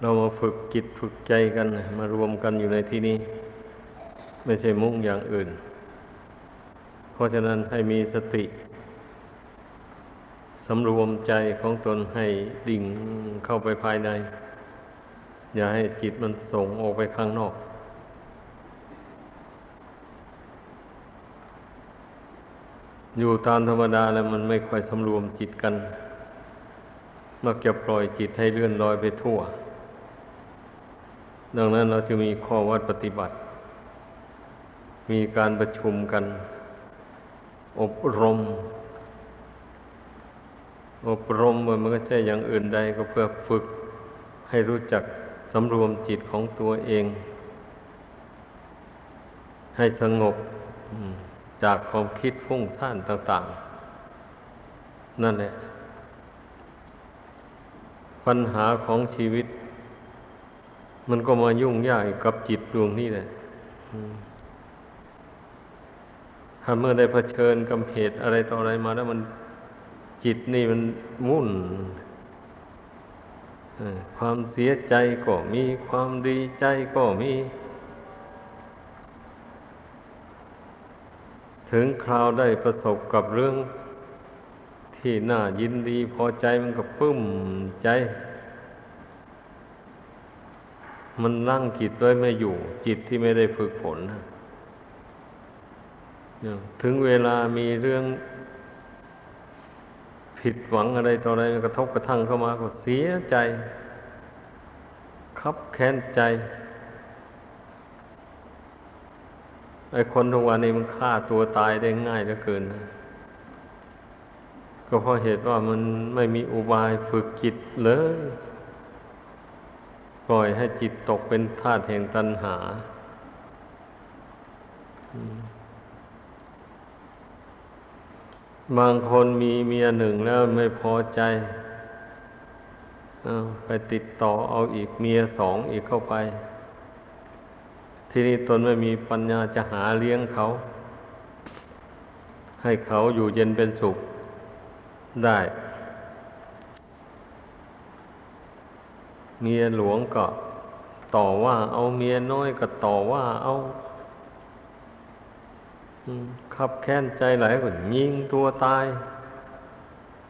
เรามาฝึกจิตฝึกใจกันมารวมกันอยู่ในที่นี้ ไม่ใช่มุ่งอย่างอื่น เพราะฉะนั้นให้มีสติสำรวมใจของตนให้ดิ่งเข้าไปภายใน อย่าให้จิตมันส่งออกไปข้างนอก อยู่ตามธรรมดาแล้วมันไม่ค่อยสำรวมจิตกัน มักจะปล่อยจิตให้เลื่อนลอยไปทั่ว ดังนั้นเราจะมีข้อวัดปฏิบัติ มีการประชุมกัน อบรม อบรมมันก็ใช่อย่างอื่นใดก็เพื่อฝึกให้รู้จักสำรวมจิตของตัวเอง ให้สงบจากความคิดฟุ้งซ่านต่าง ๆ นั่นแหละ ปัญหาของชีวิต มันก็มายุ่งยากกับจิตดวงนี้แหละถ้าเมื่อได้เผชิญกับเหตุอะไรต่ออะไรมาแล้วมันจิตนี่มันมุ่นความเสียใจก็มีความดีใจก็มี ถึงคราวได้ประสบกับเรื่องที่น่ายินดีพอใจมันก็ปึ้มใจ มันนั่งจิตไว้ไม่อยู่ จิตที่ไม่ได้ฝึกฝนถึงเวลามีเรื่องผิดหวังอะไรต่ออะไรกระทบกระทั่งเข้ามาก็เสียใจคับแค้นใจไอ้คนทุกวันนี้มันฆ่าตัวตายได้ง่ายเหลือเกินนะก็เพราะเหตุว่ามันไม่มีอุบายฝึกจิตเลย ปล่อยให้จิตตกเป็นธาตุแห่งตัณหา บางคนมีเมียหนึ่งแล้วไม่พอใจไปติดต่อเอาอีกเมียสองอีกเข้าไป ที่นี่ตนไม่มีปัญญาจะหาเลี้ยงเขา ให้เขาอยู่เย็นเป็นสุขได้ เมียหลวงก็ต่อว่า เอาเมียน้อยก็ต่อว่า เอาขับแค้นใจหลายคนยิงตัวตาย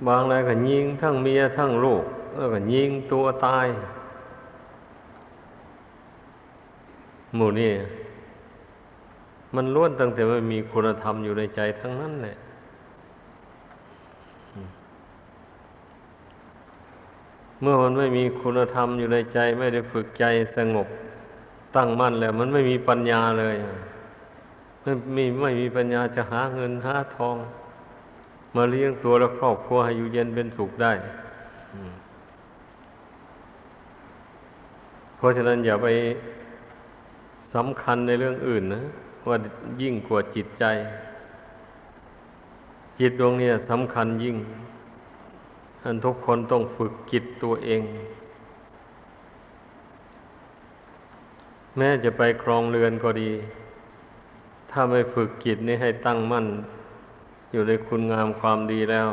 บางรายก็ยิงทั้งเมียทั้งลูก แล้วก็ยิงตัวตาย หมู่นี่มันล้วนตั้งแต่ไม่มีคุณธรรมอยู่ในใจทั้งนั้นแหละ เมื่อมันไม่มีคุณธรรมอยู่ในใจ ไม่ได้ฝึกใจสงบตั้งมั่นแล้ว มันไม่มีปัญญาเลยไม่มีไม่มีปัญญาจะหาเงินหาทอง มาเลี้ยงตัวและครอบครัวให้อยู่เย็นเป็นสุขได้เพราะฉะนั้นอย่าไปสำคัญในเรื่องอื่นนะว่ายิ่งกว่าจิตใจ จิตดวงนี้สำคัญยิ่ง ท่านทุกคนต้องฝึกจิตตัวเอง แม้จะไปครองเรือนก็ดี ถ้าไม่ฝึกจิตนี้ให้ตั้งมั่น อยู่ในคุณงามความดีแล้ว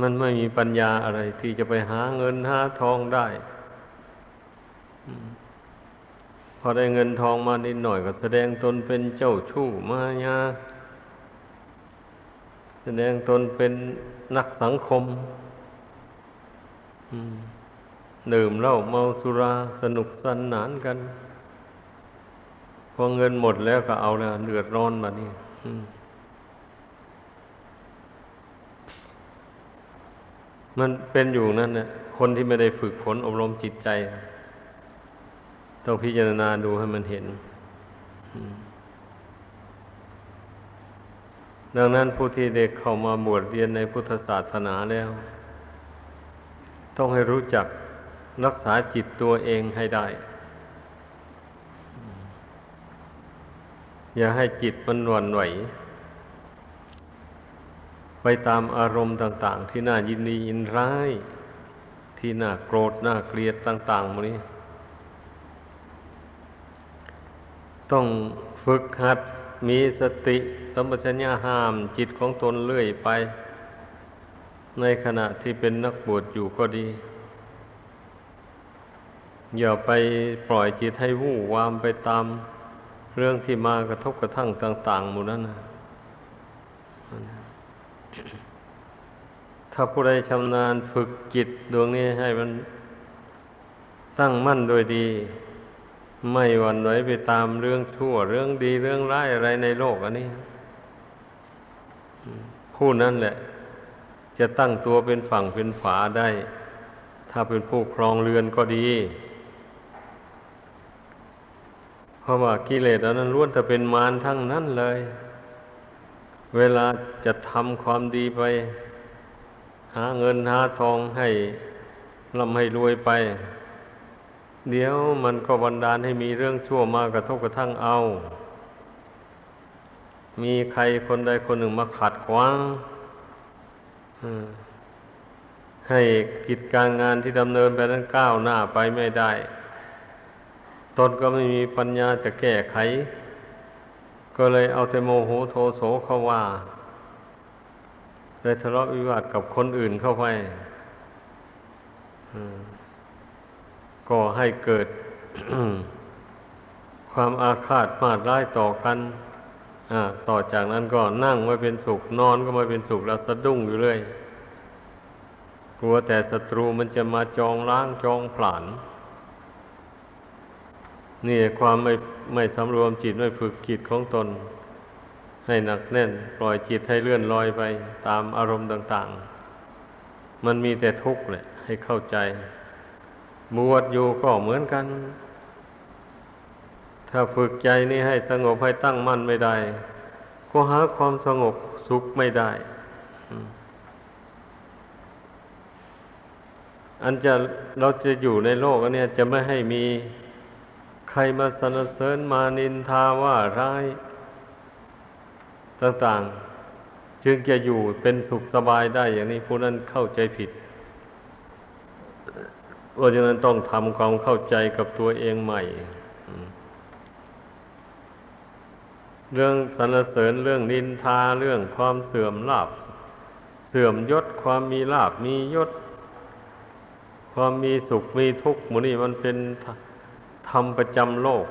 มันไม่มีปัญญาอะไรที่จะไปหาเงินหาทองได้พอได้เงินทองมานิดหน่อยก็แสดงตนเป็นเจ้าชู้มายา แสดงตนเป็นนักสังคมดื่มเหล้าเมาสุราสนุกสนานกัน พอเงินหมดแล้วก็เอาแล้วเดือดร้อนมานี่มันเป็นอยู่นั่นนะคนที่ไม่ได้ฝึกฝนอบรมจิตใจ ต้องพิจารณาดูให้มันเห็น ดังนั้นผู้ที่เด็กเข้ามาบวชเรียนในพุทธศาสนาแล้ว ต้องให้รู้จักรักษาจิตตัวเองให้ได้ อย่าให้จิตมันหวั่นไหว ไปตามอารมณ์ต่าง ๆ ที่น่ายินดียินร้าย ที่น่าโกรธน่าเกลียดต่างๆมันนี้ ต้องฝึกหัด มีสติสัมปชัญญะห้ามจิตของตนเลื่อยไป ในขณะที่เป็นนักบวชอยู่ก็ดี อย่าไปปล่อยจิตให้วู่วามไปตามเรื่องที่มากระทบกระทั่งต่าง ๆ หมู่นั้นนะถ้าผู้ใดชำนาญฝึกจิตดวงนี้ให้มันตั้งมั่นโดยดี ไม่หวั่นไหวไปตามเรื่องชั่ว เรื่องดีเรื่องร้ายอะไรในโลกอันนี้ผู้นั้นแหละ จะตั้งตัวเป็นฝั่งเป็นฝาได้ ถ้าเป็นผู้ครองเรือนก็ดี เพราะว่ากิเลสอันนั้นล้วนแต่เป็นมารทั้งนั้นเลย เวลาจะทำความดีไป หาเงินหาทองให้ร่ำให้รวยไป เดี๋ยวมันก็บันดาลให้มีเรื่องชั่วมากระทบกระทั่งเอา มีใครคนใดคนหนึ่งมาขัดขวางให้กิจการงานที่ดำเนินไปนั้นก้าวหน้าไปไม่ได้ ตนก็ไม่มีปัญญาจะแก้ไข ก็เลยเอาแต่โมโหโทโสเข้าว่าเลยทะเลาะวิวาทกับคนอื่นเข้าไป ก็ให้เกิด ความอาฆาตมาดร้ายต่อกันต่อจากนั้นก็นั่งไม่เป็นสุข นอนก็ไม่เป็นสุขแล้วสะดุ้งอยู่เรื่อยกลัวแต่ศัตรูมันจะมาจองล้างจองผลาญนี่ความไม่ไม่สำรวมจิตไม่ฝึกจิตของตน ให้หนักแน่น ปล่อยจิตให้เลื่อนลอยไป ตามอารมณ์ต่าง ๆ มันมีแต่ทุกข์แหละให้เข้าใจ บวชอยู่ก็เหมือนกัน ถ้าฝึกใจนี้ให้สงบให้ตั้งมั่นไม่ได้ ก็หาความสงบสุขไม่ได้ อันจะเราจะอยู่ในโลกอันนี้จะไม่ให้มีใครมาสนเสริญมานินทาว่าร้าย ต่าง ๆ จึงจะอยู่เป็นสุขสบายได้อย่างนี้ผู้นั้นเข้าใจผิด เพราะฉะนั้นต้องทำความเข้าใจกับตัวเองใหม่ เรื่องสรรเสริญเรื่องนินทาเรื่องความเสื่อมลาบ เสื่อมยศความมีลาบมียศ ความมีสุขมีทุกข์มูนี่มันเป็นธรรมประจำโลก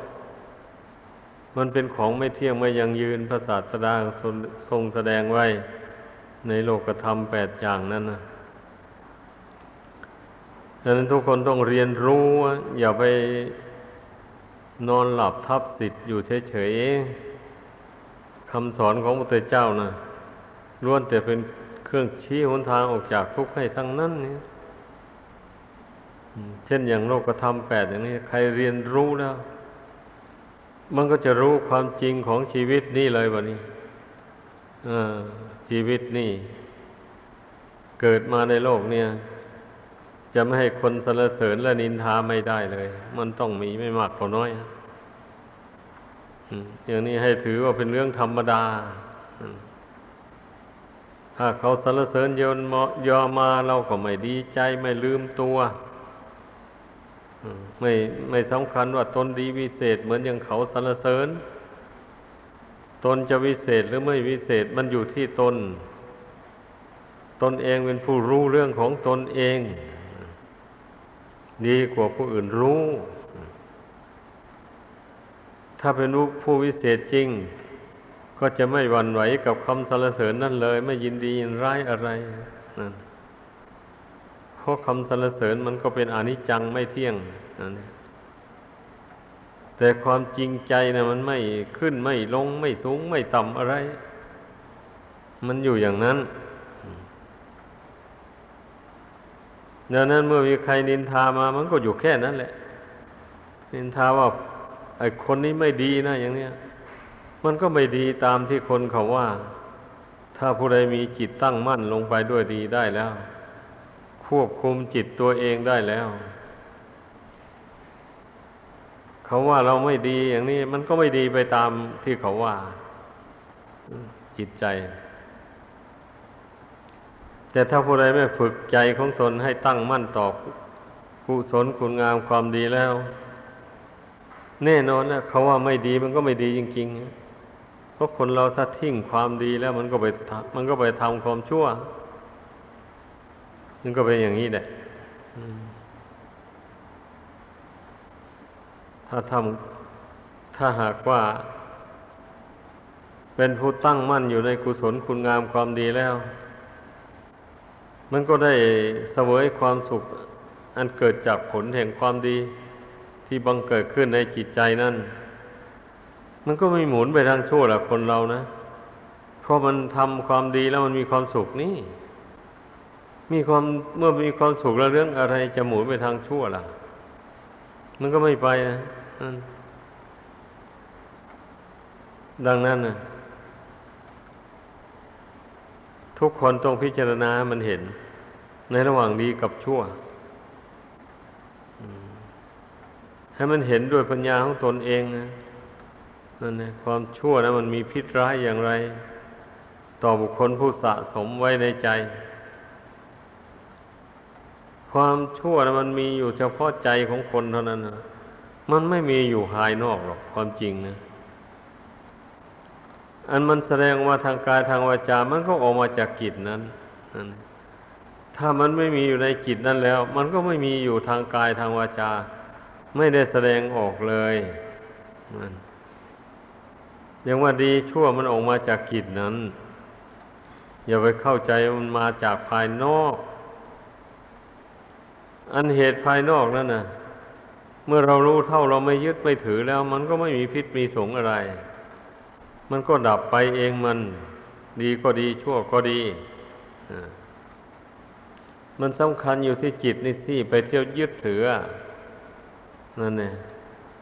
มันเป็นของไม่เที่ยงไม่ยังยืนพระศาสดาทรงแสดงไว้ในโลกธรรมแปดอย่างนั้นนะ ดังนั้นทุกคนต้องเรียนรู้อย่าไปนอนหลับทับสิทธิ์อยู่เฉยๆคำสอนของพระเจ้านะล้วนแต่เป็นเครื่องชี้หนทางออกจากทุกข์ให้ทั้งนั้นเนี่เช่นอย่างโลกธรรมแปดอย่างนี้ ใครเรียนรู้แล้ว มันก็จะรู้ความจริงของชีวิตนี่เลยวันนี้ชีวิตนี่ เกิดมาในโลกเนี่ย จะไม่ให้คนสรรเสริญและนินทาไม่ได้เลย มันต้องมีไม่มากก็น้อยอย่างนี้ให้ถือว่าเป็นเรื่องธรรมดาถ้าเขาสรรเสริญยนยอมาเราก็ไม่ดีใจไม่ลืมตัวไม่ไม่สำคัญว่าตนดีวิเศษ เหมือนอย่างเขาสรรเสริญ ตนจะวิเศษหรือไม่วิเศษมันอยู่ที่ตน ตนเองเป็นผู้รู้เรื่องของตนเอง ดีกว่าผู้อื่นรู้ ถ้าเป็นผู้วิเศษจริง ก็จะไม่หวั่นไหวกับคำสรรเสริญนั่นเลย ไม่ยินดียินร้ายอะไรนั่นเพราะคำสรรเสริญมันก็เป็นอนิจจังไม่เที่ยงนั่นแต่ความจริงใจนะมันไม่ขึ้นไม่ลงไม่สูงไม่ต่ำอะไร มันอยู่อย่างนั้น ดังนั้นเมื่อมีใครนินทามามันก็อยู่แค่นั้นแหละ นินทาว่าไอ้คนนี้ไม่ดีนะอย่างเนี้ย มันก็ไม่ดีตามที่คนเขาว่า ถ้าผู้ใดมีจิตตั้งมั่นลงไปด้วยดีได้แล้ว ควบคุมจิตตัวเองได้แล้ว เขาว่าเราไม่ดีอย่างนี้ มันก็ไม่ดีไปตามที่เขาว่า จิตใจ แต่ถ้าผู้ใดไม่ฝึกใจของตนให้ตั้งมั่นต่อกุศลคุณงามความดีแล้ว แน่นอนนะเขาว่าไม่ดีมันก็ไม่ดีจริงๆเพราะคนเราถ้าทิ้งความดีแล้วมันก็ไปมันก็ไปทำความชั่วมันก็เป็นอย่างนี้แหละถ้าทำถ้าหากว่า เป็นผู้ตั้งมั่นอยู่ในกุศลคุณงามความดีแล้ว มันก็ได้เสวยความสุข อันเกิดจากผลแห่งความดีที่บังเกิดขึ้นในจิตใจนั่น มันก็ไม่หมุนไปทางชั่วหรอกคนเรานะ เพราะมันทำความดีแล้วมันมีความสุขนี่ มีความเมื่อมีความสุขแล้วเรื่องอะไรจะหมุนไปทางชั่วล่ะ มันก็ไม่ไปนะดังนั้นนะ ทุกคนต้องพิจารณามันเห็น ในระหว่างดีกับชั่ว ให้มันเห็นด้วยปัญญาของตนเองนะนั่นนะความชั่วนะมันมีพิษร้ายอย่างไร ต่อบุคคลผู้สะสมไว้ในใจ ความชั่วนะมันมีอยู่เฉพาะใจของคนเท่านั้นนะมันไม่มีอยู่ภายนอกหรอกความจริงนะ อันมันแสดงว่าทางกายทางวาจา มันก็ออกมาจากจิตนั้น ถ้ามันไม่มีอยู่ในจิตนั้นแล้ว มันก็ไม่มีอยู่ทางกายทางวาจา ไม่ได้แสดงออกเลยนั่นยังว่าดีชั่วมันออกมาจากจิตนั้น อย่าไปเข้าใจมันมาจากภายนอก อันเหตุภายนอกนั่นนะเมื่อเรารู้เท่าเราไม่ยึดไม่ถือแล้ว มันก็ไม่มีพิษมีสงอะไร มันก็ดับไปเองมันดีก็ดีชั่วก็ดีมันสำคัญอยู่ที่จิตนี่สิไปเที่ยวยึดถือนั่นเนี่ย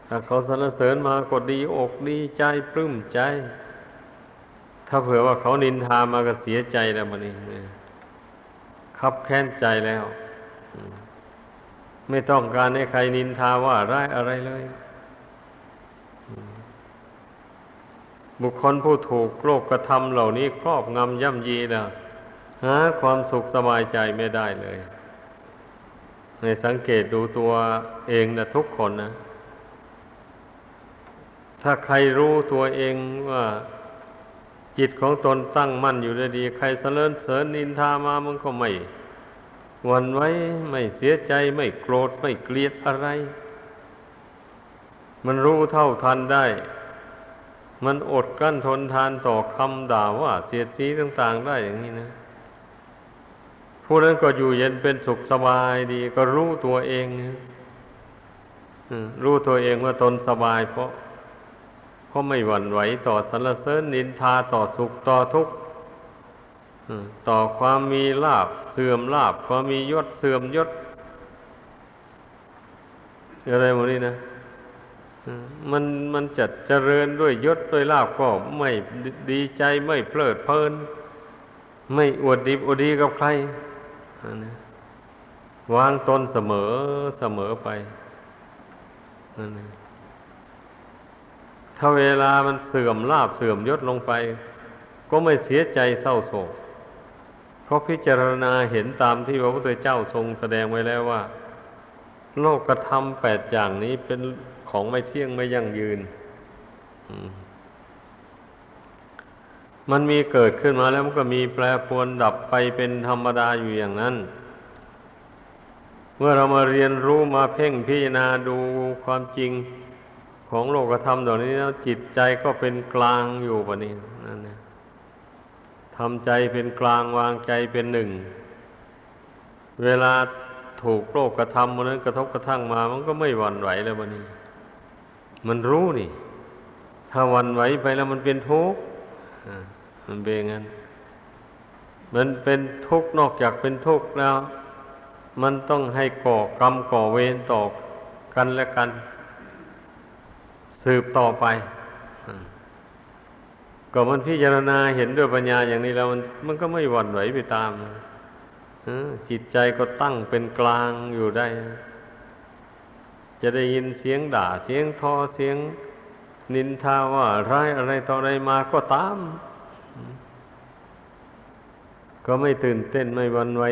ถ้าเขาสรรเสริญมาก็ดีอกดีใจปลื้มใจ ถ้าเผื่อว่าเขานินทามาก็เสียใจแล้วมันนี่ขับแค้นใจแล้ว ไม่ต้องการให้ใครนินทาว่าร้ายอะไรเลย บุคคลผู้ถูกโลกกระทำเหล่านี้ครอบงำย่ำยีนะหาความสุขสบายใจไม่ได้เลยในสังเกตดูตัวเองนะทุกคนนะ ถ้าใครรู้ตัวเองว่าจิตของตนตั้งมั่นอยู่ได้ดี ใครเสริญเสริญนินทามามันก็ไม่วันไว้ไม่เสียใจไม่โกรธไม่เกลียดอะไร มันรู้เท่าทันได้ มันอดกั้นทนทานต่อคำด่าว่าเสียดสีต่าง ๆ ได้อย่างนี้นะผู้นั้นก็อยู่เย็นเป็นสุขสบายดี ก็รู้ตัวเองรู้ตัวเองว่าตนสบาย เพราะเพราะไม่หวั่นไหวต่อสรรเสริญนินทาต่อสุขต่อทุกข์ต่อความมีลาบเสื่อมลาบความมียศเสื่อมยศอะไรหมดนี้นะ มันมันจะเจริญด้วยยศด้วยลาบก็ไม่ดีใจไม่เพลิดเพลิน ไม่อวดดีอวดดีกับใครวางตนเสมอเสมอไปถ้าเวลามันเสื่อมลาบเสื่อมยศลงไป ก็ไม่เสียใจเศร้าโศก เพราะพิจารณาเห็นตามที่พระพุทธเจ้าทรงแสดงไว้แล้วว่า โลกกระทำแปดอย่างนี้เป็น ของไม่เที่ยงไม่ยั่งยืน มันมีเกิดขึ้นมาแล้วมันก็มีแปรปรวนดับไปเป็นธรรมดาอยู่อย่างนั้น เมื่อเรามาเรียนรู้มาเพ่งพิจารณาดูความจริงของโลกธรรมเหล่านี้แล้วจิตใจก็เป็นกลางอยู่ปะนี้นั่นนะทำใจเป็นกลางวางใจเป็นหนึ่ง เวลาถูกโลกกระทำมันนั้นกระทบกระทั่งมา มันก็ไม่หวั่นไหวแล้ววันนี้ มันรู้นี่ ถ้าวันไหวไปแล้วมันเป็นทุกข์มันเป็นงั้น มันเป็นทุกข์นอกจากเป็นทุกข์แล้ว มันต้องให้ก่อกรรมก่อเวรต่อกันและกัน สืบต่อไปก็มันพิจารณาเห็นด้วยปัญญาอย่างนี้แล้ว มันมันก็ไม่หวั่นไหวไปตามจิตใจก็ตั้งเป็นกลางอยู่ได้ จะได้ยินเสียงด่าเสียงทอเสียงนินทาว่าร้ายอะไรต่ออะไรมาก็ตาม ก็ไม่ตื่นเต้นไม่วันไหว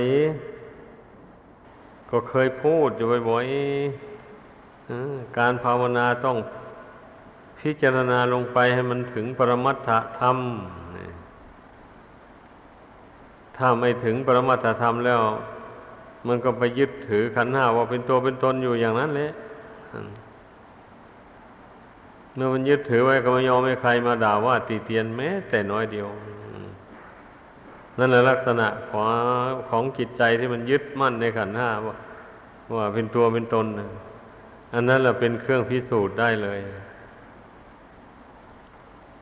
ก็เคยพูดอยู่บ่อยๆการภาวนาต้องพิจารณาลงไปให้มันถึงปรมัตถธรรม ถ้าไม่ถึงปรมัตถธรรมแล้ว มันก็ไปยึดถือขันห้าว่าเป็นตัวเป็นตนอยู่อย่างนั้นแหละ เมื่อมันยึดถือไว้ก็ไม่ยอมให้ใครมาด่าว่าตีเตียนแม้ แต่น้อยเดียวนั่นแหละลักษณะของของจิตใจที่มันยึดมั่นในขันห้าว่าว่าเป็นตัวเป็นตนนะอันนั้นแหละเป็นเครื่องพิสูจน์ได้เลย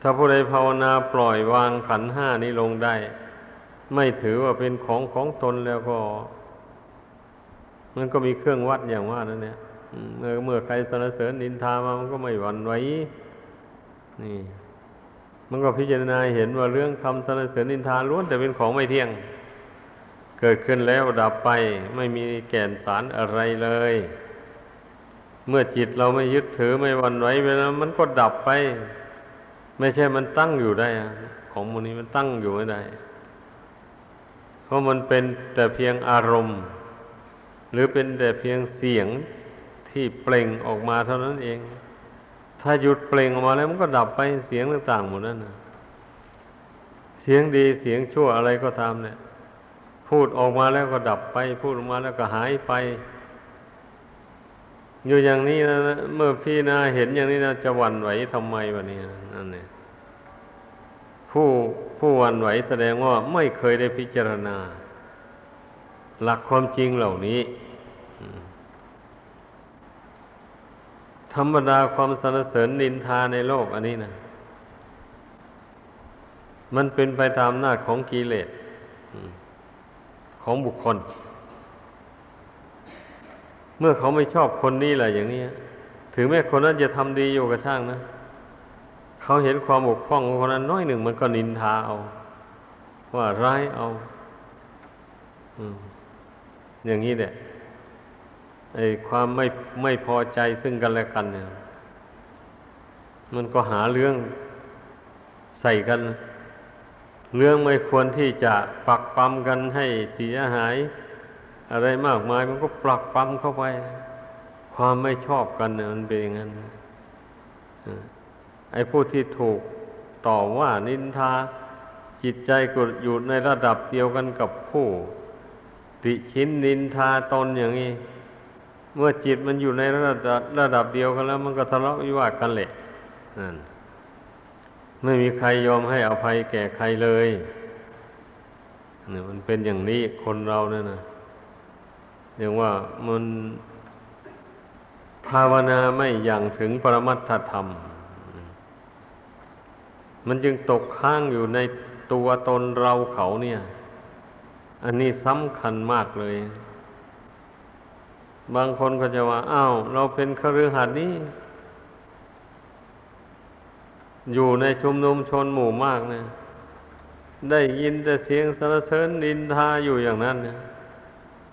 ถ้าผู้ใดภาวนาปล่อยวางขันห้านี้ลงได้ ไม่ถือว่าเป็นของของตนแล้วก็ มันก็มีเครื่องวัดอย่างว่านั่นเนี่ยอืม เมื่อเมื่อใครสรรเสริญนินทามามันก็ไม่หวั่นไหวนี่ มันก็พิจารณาเห็นว่าเรื่องคำสรรเสริญนินทาล้วนแต่เป็นของไม่เที่ยง เกิดขึ้นแล้วดับไป ไม่มีแก่นสารอะไรเลย เมื่อจิตเราไม่ยึดถือไม่หวั่นไหวไปแล้วมันก็ดับไป ไม่ใช่มันตั้งอยู่ได้ ของมูนี้มันตั้งอยู่ไม่ได้ เพราะมันเป็นแต่เพียงอารมณ์ หรือเป็นแต่เพียงเสียง ที่เปล่งออกมาเท่านั้นเอง ถ้าหยุดเปล่งออกมาแล้วมันก็ดับไปเสียงต่างๆหมดนั่นนะเสียงดีเสียงชั่วอะไรก็ตามเนี่ย พูดออกมาแล้วก็ดับไป พูดออกมาแล้วก็หายไป อยู่อย่างนี้นะเมื่อพี่นาเห็นอย่างนี้นะจะหวั่นไหวทำไมวะเนี่ยนั่นเนี่ยผู้ผู้หวั่นไหวแสดงว่าไม่เคยได้พิจารณา หลักความจริงเหล่านี้ ธรรมดาความสรรเสริญนินทาในโลกอันนี้นะมันเป็นไปตามอำนาของกิเลสของบุคคล เมื่อเขาไม่ชอบคนนี้แหละอย่างนี้ถึงแม้คนนั้นจะทำดีอยู่กับช่างนะเขาเห็นความบกพร่องของคนนั้นน้อยหนึ่งมันก็นินทาเอา ว่าร้ายเอาอย่างนี้แหละ ความไม่ไม่พอใจซึ่งกันและกันเนี่ย มันก็หาเรื่องใส่กัน เรื่องไม่ควรที่จะปักปั๊มกันให้เสียหาย อะไรมากมายมันก็ปลักปั๊มเข้าไป ความไม่ชอบกันเนี่ยมันเป็นอย่างนั้นไอ้ผู้ที่ถูกต่อว่านินทาจิตใจก็อยู่ในระดับเดียวกันกับผู้ ติชินนินทาตนอย่างนี้ เมื่อจิตมันอยู่ในระดับระดับเดียวกันแล้ว มันก็ทะเลาะวิวาทกันแหละไม่มีใครยอมให้อภัยแก่ใครเลยเนี่ยมันเป็นอย่างนี้คนเราเนี่ยนะเรียกว่ามันภาวนาไม่อย่างถึงปรมัตถธรรม มันจึงตกค้างอยู่ในตัวตนเราเขาเนี่ย อันนี้สำคัญมากเลย บางคนก็จะว่าอ้าวเราเป็นคฤหัสถ์นี่อยู่ในชุมนุมชนหมู่มากเนี่ยได้ยินแต่เสียงสรรเสริญนินทาอยู่อย่างนั้นเนี่ย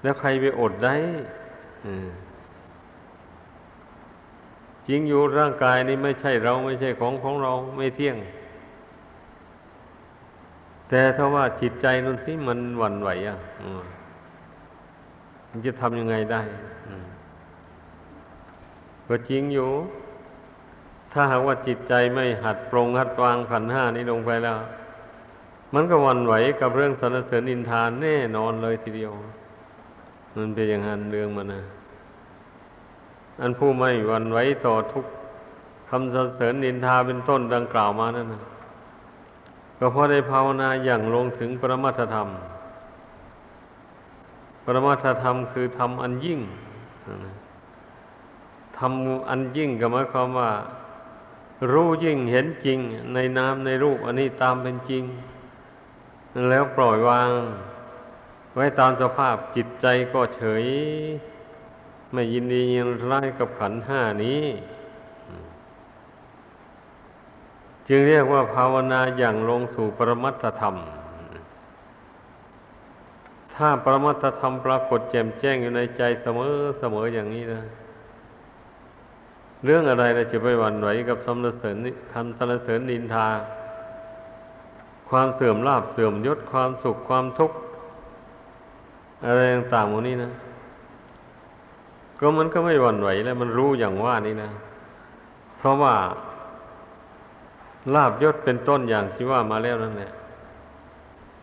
แล้วใครไปอดได้จริงอยู่ร่างกายนี้ไม่ใช่เราไม่ใช่ของของเราไม่เที่ยง แต่ถ้าว่าจิตใจนั่นสิมันหวั่นไหวอะ มันจะทำยังไงได้ก็จริงอยู่ ถ้าหากว่าจิตใจไม่หัดปรงหัดวางขันห้านี้ลงไปแล้ว มันก็วันไหวกับเรื่องสรรเสริญอินทานแน่นอนเลยทีเดียว มันเป็นอย่างนั้นเรื่องมันนะอันผู้ไม่วันไหวต่อทุกคำสรรเสริญนินทาเป็นต้นดังกล่าวมานั่นนะก็เพราะได้ภาวนาอย่างลงถึงปรมัตธรรม ปรมัตถธรรมคือธรรมอันยิ่งธรรมอันยิ่งก็หมายความว่า รู้ยิ่งเห็นจริง ในนามในรูป อันนี้ตามเป็นจริง แล้วปล่อยวาง ไว้ตามสภาพจิตใจก็เฉย ไม่ยินดียินร้ายกับขันห้านี้ จึงเรียกว่าภาวนาอย่างลงสู่ปรมัตถธรรม ถ้าปรมัตธรรมปรากฏแจ่มแจ้งอยู่ในใจเสมอเสมออย่างนี้นะ เรื่องอะไรเราจะไปหวั่นไหวกับสรรเสริญคำสรรเสริญนินทา ความเสื่อมลาบเสื่อมยศความสุขความทุกข์อะไรต่างๆหมดนี้นะ ก็มันก็ไม่หวั่นไหวแล้วมันรู้อย่างว่านี่นะ เพราะว่าลาบยศเป็นต้นอย่างที่ว่ามาแล้วนั่นแหละ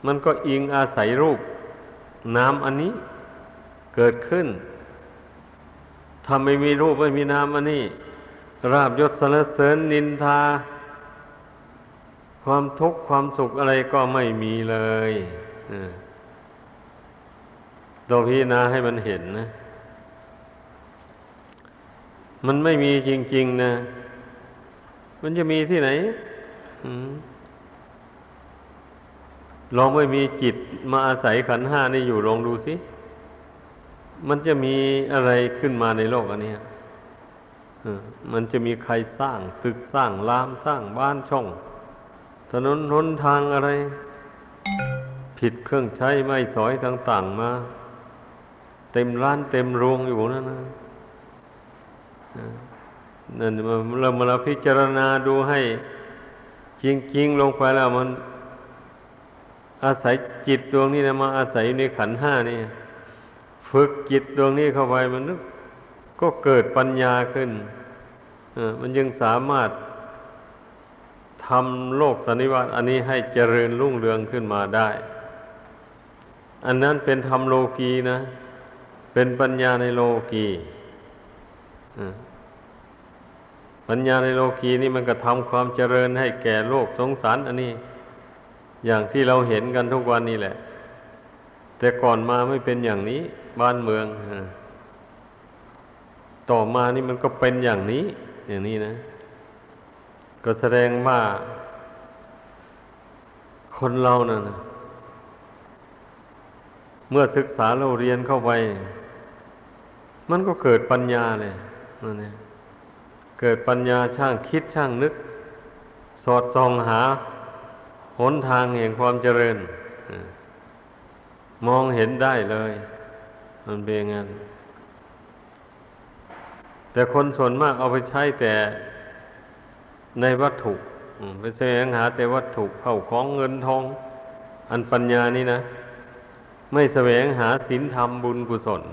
มันก็อิงอาศัยรูป น้ำอันนี้เกิดขึ้นถ้าไม่มีรูปไม่มีน้ำอันนี้ ราบยศสรรเสริญนินทา ความทุกข์ความสุขอะไรก็ไม่มีเลยตัวพิจารณาให้มันเห็นนะ มันไม่มีจริง ๆ นะ มันจะมีที่ไหน ลองไม่มีจิตมาอาศัยขันห้านี่อยู่ลองดูสิมันจะมีอะไรขึ้นมาในโลกอันนี้มันจะมีใครสร้างตึกสร้างรามสร้างบ้านช่อง ถนนหนทางอะไร ผิดเครื่องใช้ไม่สอยต่าง ๆมา เต็มร้านเต็มโรงอยู่นั่นนะนั่นเรามาพิจารณาดูให้จริงๆลงไปแล้วมัน อาศัยจิตดวงนี้นะมาอาศัยในขันห้านี่ฝึกจิตดวงนี้เข้าไปมันก็เกิดปัญญาขึ้นมันยังสามารถทำโลกสันนิวาตอันนี้ให้เจริญรุ่งเรืองขึ้นมาได้ อันนั้นเป็นธรรมโลกีนะ เป็นปัญญาในโลกีปัญญาในโลกีนี่มันก็ทำความเจริญให้แก่โลกสงสารอันนี้ อย่างที่เราเห็นกันทุกวันนี้แหละ แต่ก่อนมาไม่เป็นอย่างนี้ บ้านเมืองต่อมานี่มันก็เป็นอย่างนี้ อย่างนี้นะ ก็แสดงว่าคนเรานะ่ะเมื่อศึกษาเราเรียนเข้าไป มันก็เกิดปัญญาเลยนั่นเองเกิดปัญญาช่างคิดช่างนึก สอดส่องหา หนทางแห่งความเจริญ มองเห็นได้เลย มันเป็นงั้น แต่คนส่วนมากเอาไปใช้แต่ในวัตถุไปแสวงหาแต่วัตถุเข้าของเงินทอง อันปัญญานี่นะ ไม่แสวงหาศีลธรรมบุญกุศล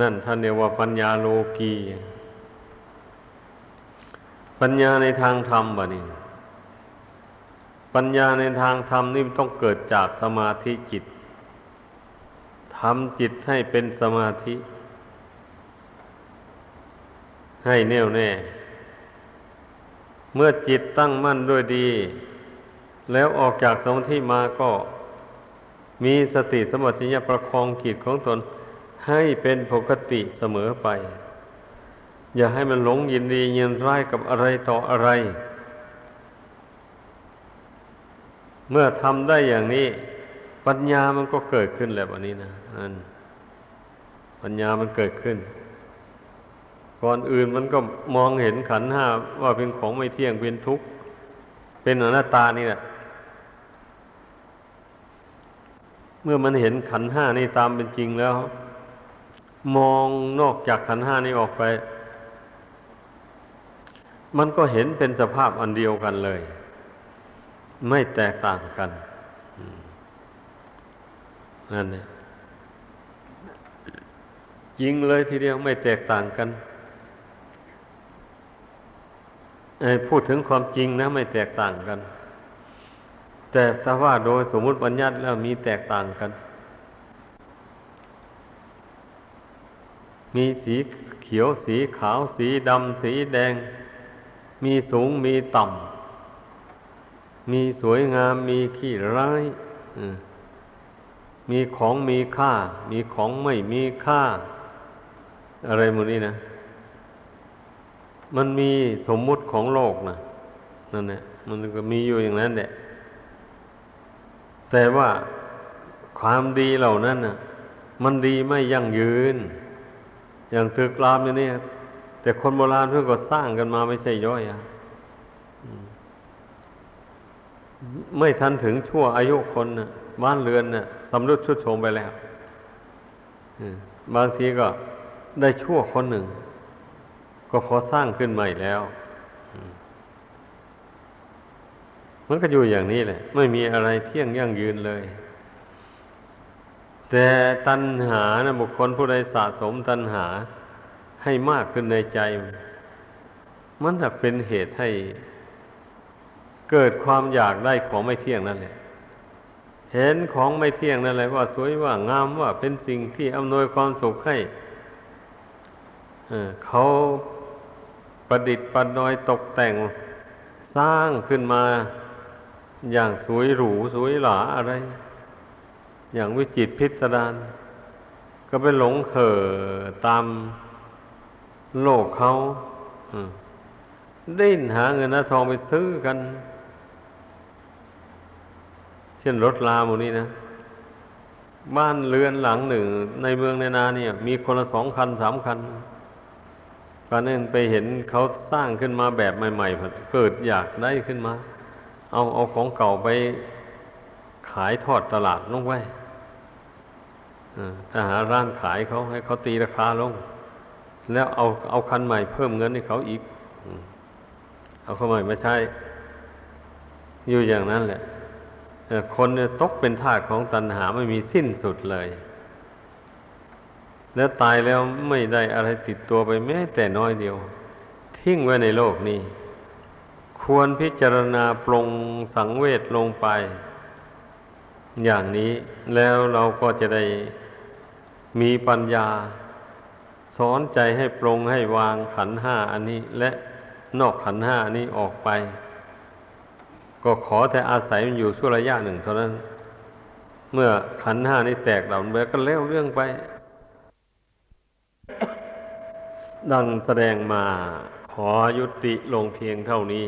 นั่นท่านเรียกว่าปัญญาโลกี ปัญญาในทางธรรมบ่นี่ ปัญญาในทางธรรมนี่ต้องเกิดจากสมาธิจิตทำจิตให้เป็นสมาธิ ให้แน่วแน่ เมื่อจิตตั้งมั่นด้วยดี แล้วออกจากสมาธิมาก็มีสติสมัชิญญประคองจิตของตนให้เป็นปกติเสมอไป อย่าให้มันหลงยินดียินร้ายกับอะไรต่ออะไร เมื่อทำได้อย่างนี้ ปัญญามันก็เกิดขึ้นแล้ววันนี้นะนั่นปัญญามันเกิดขึ้น ก่อนอื่นมันก็มองเห็นขันห้าว่าเป็นของไม่เที่ยงเป็นทุกข์เป็นอนัตตานี่แหละเมื่อมันเห็นขันห้านี่ตามเป็นจริงแล้ว มองนอกจากขันห้านี่ออกไป มันก็เห็นเป็นสภาพอันเดียวกันเลย ไม่แตกต่างกันนั่นเนี่ยจริงเลยทีเดียวไม่แตกต่างกันพูดถึงความจริงนะไม่แตกต่างกัน แต่ถ้าว่าโดยสมมุติบัญญัติแล้วมีแตกต่างกัน มีสีเขียวสีขาวสีดำสีแดง มีสูงมีต่ำ มีสวยงามมีขี้ร้ายมีของมีค่า มีของไม่มีค่า อะไรหมดนี้นะ มันมีสมมุติของโลกนะนั่นแหละมันก็มีอยู่อย่างนั้นแหละ แต่ว่าความดีเหล่านั้นนะมันดีไม่ยั่งยืน อย่างตึกรามอย่างนี้แต่คนโบราณเพื่อก็สร้างกันมาไม่ใช่ย่อยอะ ไม่ทันถึงชั่วอายุคนนะบ้านเรือนนะ่ะสำรุดชุดโทมไปแล้วบางทีก็ได้ชั่วคนหนึ่ง ก็พอสร้างขึ้นใหม่แล้ว มันก็อยู่อย่างนี้แหละ ไม่มีอะไรเที่ยงยั่งยืนเลย แต่ตัณหานะบุคคลผู้ใดสะสมตัณหาให้มากขึ้นในใจ มันจะเป็นเหตุให้ เกิดความอยากได้ของไม่เที่ยงนั่นแหละ เห็นของไม่เที่ยงนั่นแหละว่าสวยว่างามว่าเป็นสิ่งที่อำนวยความสุขให้เขาประดิษฐ์ประดอยตกแต่งสร้างขึ้นมาอย่างสวยหรูสวยหราอะไร อย่างวิจิตรพิสดารก็ไปหลงเห่อตามโลกเขาดิ้นหาเงินหาทองไปซื้อกัน ช่นรถลาหมูนี้นะ บ้านเรือนหลังหนึ่ง ในเมืองในนาเนี่ย มีคนละสองคันสามคันการนั้นไปเห็นเขาสร้างขึ้นมาแบบใหม่ๆเกิดอยากได้ขึ้นมา เอาเอาของเก่าไปขายทอดตลาดลงไว้อ่าถ้าหาร้านขายเขาให้เขาตีราคาลง แล้วเอาเอาคันใหม่เพิ่มเงินให้เขาอีก เอาคันใหม่มาใช้ อยู่อย่างนั้นแหละ คนเนี่ยตกเป็นทาสของตัณหาไม่มีสิ้นสุดเลย แล้วตายแล้วไม่ได้อะไรติดตัวไปแม้แต่น้อยเดียว ทิ้งไว้ในโลกนี้ ควรพิจารณาปรงสังเวชลงไป อย่างนี้แล้วเราก็จะได้มีปัญญา สอนใจให้ปรงให้วางขันห้าอันนี้และนอกขันห้าอันนี้ออกไป ก็ขอแต่อาศัยมันอยู่ชั่วระยะหนึ่งเท่านั้น เมื่อขันห้านี้แตกเหล่านี้ก็เล้วเรื่องไป ดังแสดงมาขอยุติลงเพียงเท่านี้